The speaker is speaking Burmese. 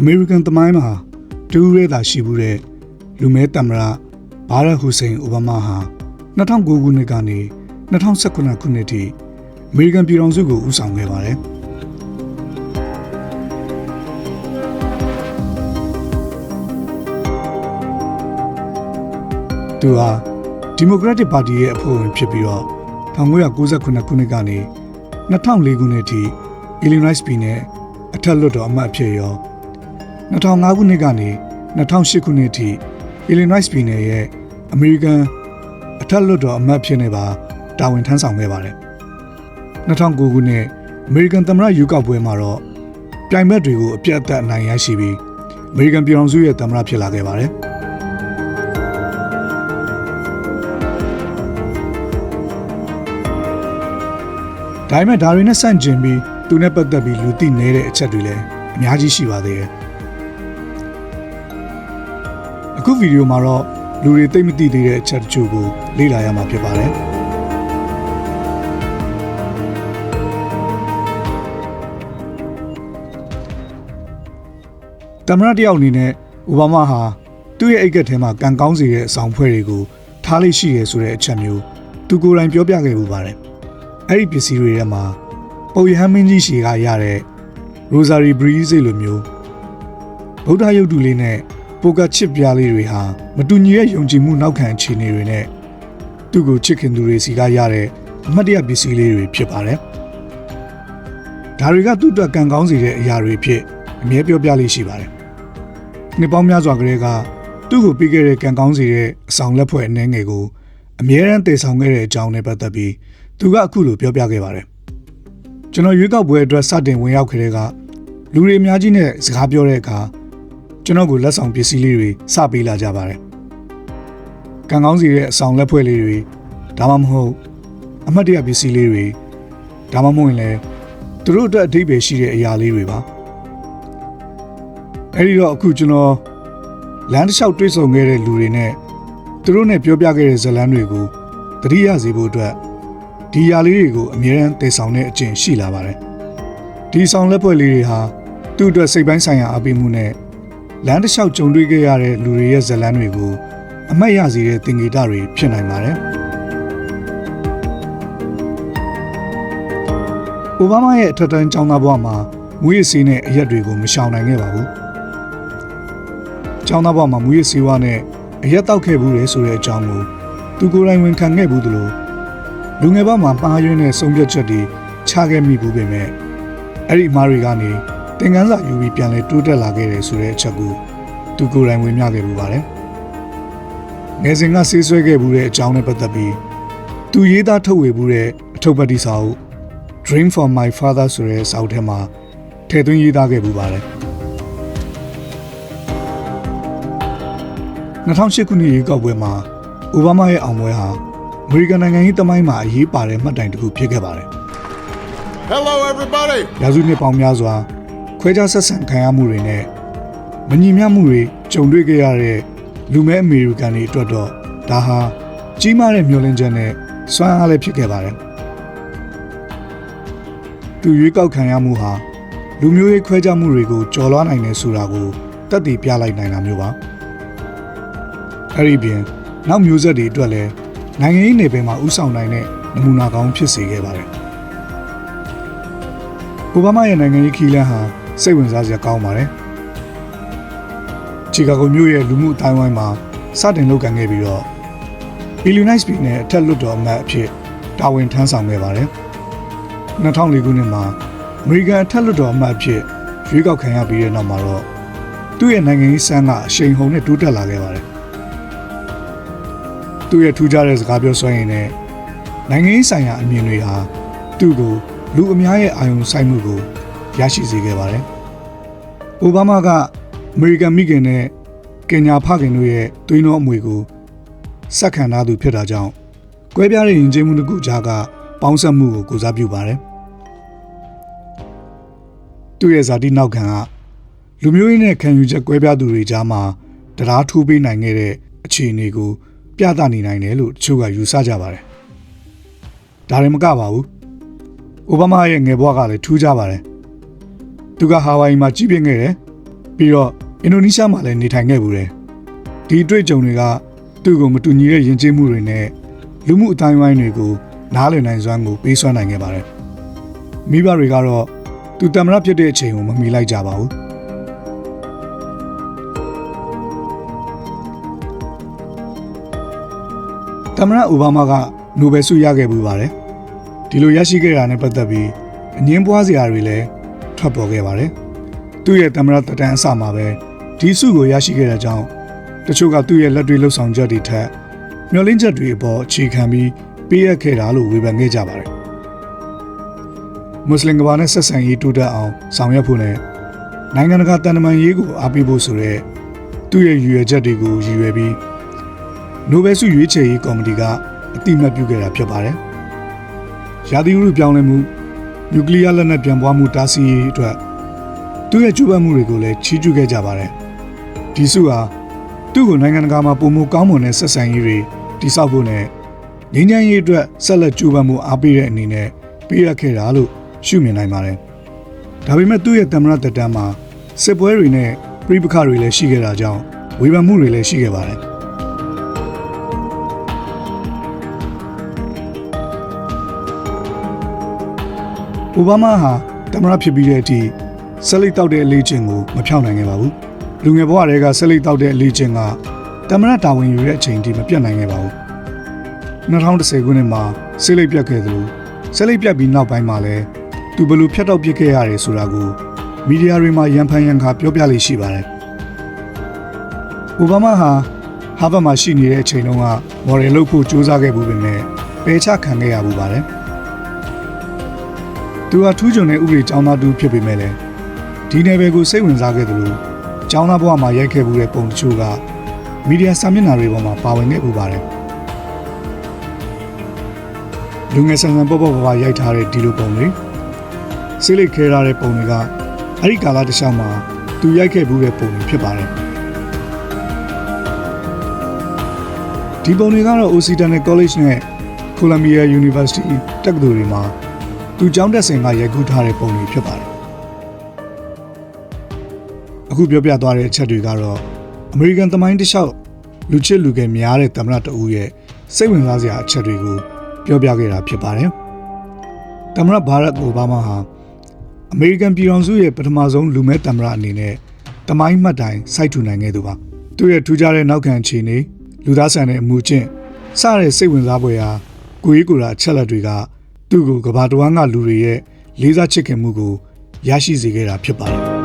အမေရိကန်သမိုင်းမှာတူရဲသာရှိမှုတဲ့လူမဲတမရဘာရက်ဟူစိန်အိုဘားမားဟာ2009ခုနှစ်ကနေ2019ခုနှစ်ထိအမေရိကန်ပြည်ထောင်စုကိုဦးဆောင်ခဲ့ပါတယ်သူဟာဒီမိုကရက်တစ်ပါတီရဲ့အဖွဲ့ဝင်ဖြစ်ပြီးတော့1998ခုနှစ်ကနေ2004ခုနှစ်ထိ Illinois ပြည်နယ်အထက်လွှတ်တော်အမတ်အဖြစ်ရော 2005ခုနှစ်ကနေ2008ခုနှစ်ထိ Illinois ပြည်နယ်ရဲ့အမေရိကန်အထက်လွှတ်တော်အမတ်ဖြစ်နေပါတာဝန်ထမ်းဆောင်ခဲ့ပါတယ်2009ခုနှစ်အမေရိကန်သမ္မတရွေးကောက်ပွဲမှာတော့ပြိုင်ဘက်တွေကိုအပြတ်အသတ်အနိုင်ရရှိပြီးအမေရိကန်ပြည်ထောင်စုရဲ့သမ္မတဖြစ်လာခဲ့ပါတယ်ဒါပေမဲ့ဒါတွေနဲ့ဆန့်ကျင်ပြီးသူနဲ့ပတ်သက်ပြီးလူသိနေတဲ့အချက်တွေလည်းအများကြီးရှိပါသေးတယ် အခုဗီဒီယိုမှာတော့လူတွေသိမသိသေးတဲ့အချက်တချို့ကိုလေ့လာရမှာဖြစ်ပါတယ်တမရတယောက်အနေနဲ့အိုဘားမားဟာသူ့ရဲ့အိတ်ကက်ထဲမှာကံကောင်းစေတဲ့အဆောင်ဖွဲ့တွေကိုထားလိရှိရဲဆိုတဲ့အချက်မျိုးသူကိုယ်တိုင်ပြောပြခဲ့ပူပါတယ်အဲ့ဒီပစ္စည်းတွေထဲမှာပုပ်ယဟန်မင်းကြီးရှီကရတဲ့ Rosary Breeze လိုမျိုးဗုဒ္ဓရုပ်တုလေးနဲ့ ပိုကချစ်ပြားလေးတွေဟာမတူညီတဲ့ယုံကြည်မှုနောက်ခံအခြေအနေတွေနဲ့သူ့ကိုချစ်ခင်သူတွေစီကရတဲ့အမှတ်တရပစ္စည်းလေးတွေဖြစ်ပါတယ်။ဒါတွေကသူ့အတွက်ကံကောင်းစေတဲ့အရာတွေဖြစ်အမြဲပြောပြလေးရှိပါတယ်။နှစ်ပေါင်းများစွာကလေးကသူ့ကိုပြီးခဲ့တဲ့ကံကောင်းစေတဲ့အဆောင်လက်ဖွဲ့အနေငယ်ကိုအမြဲတမ်းတည်ဆောင်ခဲ့တဲ့အကြောင်းနဲ့ပတ်သက်ပြီးသူကအခုလိုပြောပြခဲ့ပါတယ်။ကျွန်တော်ရွေးကောက်ပွဲအတွက်စတင်ဝင်ရောက်ခဲ့တဲ့ကလူတွေအများကြီးနဲ့စကားပြောတဲ့အခါ ကျွန်တော်ကိုလက်ဆောင်ပစ္စည်းလေးတွေစပေးလာကြပါတယ်။ကံကောင်းစီတဲ့အဆောင်လက်ဖွဲ့လေးတွေဒါမှမဟုတ်အမှတ်တရပစ္စည်းလေးတွေဒါမှမဟုတ်ရင်လည်းသူတို့အတွက်အဓိပ္ပာယ်ရှိတဲ့အရာလေးတွေပါ။အဲဒီတော့အခုကျွန်တော်လမ်းတစ်လျှောက်တွေ့ဆုံခဲ့တဲ့လူတွေနဲ့သူတို့နဲ့ပြောပြခဲ့တဲ့ဇာတ်လမ်းတွေကိုသတိရစေဖို့အတွက်ဒီຢာလေးတွေကိုအမြဲတမ်းတည်ဆောင်တဲ့အကျင့်ရှိလာပါတယ်။ဒီဆောင်လက်ဖွဲ့လေးတွေဟာသူ့အတွက်စိတ်ပိုင်းဆိုင်ရာအပိမှုနဲ့ လမ်းတစ်လျှောက်ကြုံတွေ့ခဲ့ရတဲ့လူတွေရဲ့ဇာတ်လမ်းတွေကိုအမှတ်ရစေတဲ့သင်္ကေတတွေဖြစ်နိုင်ပါတယ်။အိုဘားမားရဲ့အထက်တန်းကျောင်းသားဘဝမှာမူရစ်ဆေးနဲ့အရက်တွေကိုမရှောင်နိုင်ခဲ့ပါဘူး။ကျောင်းသားဘဝမှာမူရစ်ဆေးဝါးနဲ့အရက်တောက်ခဲ့ဘူးလေဆိုတဲ့အကြောင်းကိုသူကိုယ်တိုင်ဝန်ခံခဲ့ဘူးသလိုလူငယ်ဘဝမှာပါးရွင်းတဲ့ဆုံးဖြတ်ချက်တွေချခဲ့မိဘူးပေမဲ့အဲ့ဒီအမားတွေကနေ သင်ခန်းစာယူပြီးပြန်လဲတိုးတက်လာခဲ့တယ်ဆိုတဲ့အချက်ကိုသူကိုယ်တိုင်ဝင်မြခဲ့ပူပါတယ်။ငယ်စဉ်ကဆေးဆွဲခဲ့မှုတဲ့အကြောင်းနဲ့ပတ်သက်ပြီးသူရေးသားထုတ်ဝေမှုတဲ့အထုပ်ပတ်တိစာအုပ် Dream for my father ဆိုတဲ့စာအုပ်ထဲမှာထည့်သွင်းရေးသားခဲ့ပူပါတယ်။2008ခုနှစ်ရွေးကောက်ပွဲမှာအိုဘားမားရဲ့အောင်ပွဲဟာအမေရိကန်နိုင်ငံရေးသမိုင်းမှာအရေးပါတဲ့မှတ်တိုင်တစ်ခုဖြစ်ခဲ့ပါတယ် Hello, everybody. ။ရာစုနှစ်ပေါင်းများစွာ ခွဲခြားဆက်ဆံခံရမှုတွေနဲ့မညီမျှမှုတွေကြုံတွေ့ခဲ့ရတဲ့လူမဲအမေရိကန်တွေအတွက်တော့ဒါဟာကြီးမားတဲ့မျှော်လင့်ချက်နဲ့စွမ်းအားလည်းဖြစ်ခဲ့ပါတယ်။သူရွေးကောက်ခံရမှုဟာလူမျိုးရေးခွဲခြားမှုတွေကိုကျော်လွှားနိုင်တယ်ဆိုတာကိုတက်တည်ပြလိုက်နိုင်တာမျိုးပါ။အဲ့ဒီပြင်နောက်မျိုးဆက်တွေအတွက်လည်းနိုင်ငံရေးနယ်ပယ်မှာဥဆောင်နိုင်တဲ့နမူနာကောင်းဖြစ်စေခဲ့ပါတယ်။အိုဘားမားရဲ့နိုင်ငံရေးခီးလန်းဟာ စိတ်ဝင်စားစရာကောင်းပါတယ်။ချီကာဂိုမြို့ရဲ့လူမှုအတိုင်းဝိုင်းမှာစတင်လုပ်ကင်ခဲ့ပြီးတော့ Illinois ပြည်နယ်အထက်လွှတ်တော်အမတ်အဖြစ်တာဝန်ထမ်းဆောင်ခဲ့ပါတယ်။2004ခုနှစ်မှာအမေရိကန်အထက်လွှတ်တော်အမတ်အဖြစ်ရွေးကောက်ခံရပြီးတဲ့နောက်မှာတော့သူ့ရဲ့နိုင်ငံရေးစမ်းကအရှိန်ဟုန်နဲ့တိုးတက်လာခဲ့ပါတယ်။သူ့ရဲ့ထူးခြားတဲ့စကားပြောစွမ်းရည်နဲ့နိုင်ငံရေးဆိုင်ရာအမြင်တွေဟာသူ့ကိုလူအများရဲ့အာရုံစိုက်မှုကိုရရှိစေခဲ့ပါတယ်။ အိုဘားမားကအမေရိကန်မိခင်နဲ့ကင်ညာဖခင်တို့ရဲ့သွေးနှောအမွေကိုစက်ခံထားသူဖြစ်တာကြောင့်ကွဲပြားတဲ့ယဉ်ကျေးမှုတစ်ခုကြားကပေါင်းစပ်မှုကိုကိုစားပြုပါတယ်။သူ့ရဲ့ဇာတိနောက်ခံကလူမျိုးရေးနဲ့ခံယူချက်ကွဲပြားသူတွေကြားမှာတရားထိုးပေးနိုင်ခဲ့တဲ့အခြေအနေကိုပြသနေနိုင်တယ်လို့တချို့ကယူဆကြပါတယ်။ဒါရင်မကပါဘူး။အိုဘားမားရဲ့ငယ်ဘဝကလည်းထူးခြားပါတယ်။ သူကဟာဝိုင်မှာကြီးပြင်းခဲ့တယ်ပြီးတော့အင်ဒိုနီးရှားမှာလည်းနေထိုင်ခဲ့ဘူးတယ်ဒီအတွေ့အကြုံတွေကသူ့ကိုမတူညီတဲ့ယဉ်ကျေးမှုတွေနဲ့လူမှုအတိုင်းအဝိုင်းတွေကိုနားလည်နိုင်စွမ်းကိုပေးစွမ်းနိုင်ခဲ့ပါတယ်မိဘတွေကတော့သူတမရဖြစ်တဲ့အချိန်ကိုမမီလိုက်ကြပါဘူးတမရအိုဘားမားကနိုဘယ်ဆုရခဲ့ပူပါတယ်ဒီလိုရရှိခဲ့တာနဲ့ပတ်သက်ပြီးအငင်းပွားစရာတွေလည်း ထွက်ပေါ်ခဲ့ပါတယ်သူ့ရဲ့တမရတက်တန်းအစမှာပဲဒီဆုကိုရရှိခဲ့တဲ့ကြောင့်တချို့ကသူ့ရဲ့လက်တွေလှုပ်ဆောင်ချက်တွေထက်မျောလင်းချက်တွေအပေါ်အခြေခံပြီးပေးရခဲ့တာလို့ဝေဖန်ခဲ့ကြပါတယ်မွတ်စလင်ကဘာနဲ့ဆက်ဆံရေးတိုးတက်အောင်ဆောင်ရွက်ဖို့နဲ့နိုင်ငံတကာတန်တမာရေးကိုအားပေးဖို့ဆိုတဲ့သူ့ရဲ့ရည်ရွယ်ချက်တွေကိုရည်ရွယ်ပြီးနိုဘယ်ဆုရွေးချယ်ရေးကော်မတီကအတိအမှတ်ပြုခဲ့တာဖြစ်ပါတယ်။ရာသီဥတုပြောင်းလဲမှု နျူကလ িয়ার လက်နက်ပြန်ပွားမှုတားဆီးရေးအတွက်သူ့ရဲ့ကြိုးပမ်းမှုတွေကိုလည်းချီးကျူးခဲ့ကြပါတယ်။ဒီဆုဟာသူ့ကိုနိုင်ငံတကာမှာပုံမကောင်းမွန်တဲ့ဆက်ဆံရေးတွေတည်ဆောက်ဖို့နဲ့ငြိမ်းချမ်းရေးအတွက်ဆက်လက်ကြိုးပမ်းမှုအားပေးတဲ့အနေနဲ့ပေးရခဲ့တာလို့ရှုမြင်နိုင်ပါတယ်။ဒါပေမဲ့သူ့ရဲ့တမရတက်တန်းမှာစစ်ပွဲတွေနဲ့ပြည်ပခတွေလည်းရှိခဲ့တာကြောင့်ဝေဖန်မှုတွေလည်းရှိခဲ့ပါတယ်။ အိုဘားမားဟာတမရဖြစ်ပြီးတဲ့အထိဆက်လက်တောက်တဲ့အလေးချင်းကိုမဖြောင်းနိုင်ခဲ့ပါဘူး။လူငယ်ဘဝတည်းကဆက်လက်တောက်တဲ့အလေးချင်းကတမရတာဝန်ယူတဲ့အချိန်ထိမပြတ်နိုင်ခဲ့ပါဘူး။2010ခုနှစ်မှာဆက်လက်ပြတ်ခဲ့သလိုဆက်လက်ပြတ်ပြီးနောက်ပိုင်းမှာလည်းသူဘယ်လိုဖြတ်တောက်ပြစ်ခဲ့ရတယ်ဆိုတာကိုမီဒီယာတွေမှာရန်ဖန်ရန်ခါပြောပြလေးရှိပါတယ်။အိုဘားမားဟာဟာဗတ်မှာရှိနေတဲ့အချိန်တုန်းကမော်ဒယ်လုပ်ဖို့ကြိုးစားခဲ့မှုပဲနဲ့ပယ်ချခံခဲ့ရမှုပါတယ်။ သူဟာထူးချွန်တဲ့ဥပဒေကျောင်းသားတူဖြစ်ပေမဲ့လည်းဒီနယ်ပယ်ကိုစိတ်ဝင်စားခဲ့တယ်လို့ကျောင်းသားဘဝမှာရိုက်ခဲ့မှုတဲ့ပုံတချို့ကမီဒီယာစာမျက်နှာတွေပေါ်မှာပါဝင်ခဲ့ပူပါတယ်လူငယ်ဆန်ဆန်ပေါ့ပေါ့ပါပါရိုက်ထားတဲ့ဒီလိုပုံတွေစိတ်လိတ်ခဲထားတဲ့ပုံတွေကအဲ့ဒီကာလတစ်လျှောက်မှာသူရိုက်ခဲ့မှုတဲ့ပုံတွေဖြစ်ပါတယ်ဒီပုံတွေကတော့ Occidental College နဲ့ Columbia University တက္ကသိုလ်တွေမှာ သူကျောင်းတက်စဉ်ကရိုက်ကူးထားတဲ့ပုံတွေဖြစ်ပါတယ်။အခုပြောပြသွားတဲ့အချက်တွေကတော့အမေရိကန်သမိုင်းတစ်လျှောက်လူချစ်လူငယ်များတဲ့သမ္မတတဦးရဲ့စိတ်ဝင်စားစရာအချက်တွေကိုပြောပြခဲ့တာဖြစ်ပါတယ်။သမ္မတဘာရက်အိုဘားမားဟာအမေရိကန်ပြည်ထောင်စုရဲ့ပထမဆုံးလူမဲသမ္မတအနေနဲ့တမိုင်းမှတ်တိုင်စိုက်ထူနိုင်ခဲ့သူပါ။သူ့ရဲ့ထူးခြားတဲ့နောက်ခံအခြေအနေလူသားဆန်တဲ့အမှုချင်းစတဲ့စိတ်ဝင်စားဖွယ်ရာကိုကြီးကိုယ်တာအချက်လက်တွေက သူ့ကိုကဘာတဝမ်းကလူတွေရဲ့လေးစားချစ်ခင်မှုကိုရရှိစေခဲ့တာဖြစ်ပါတယ်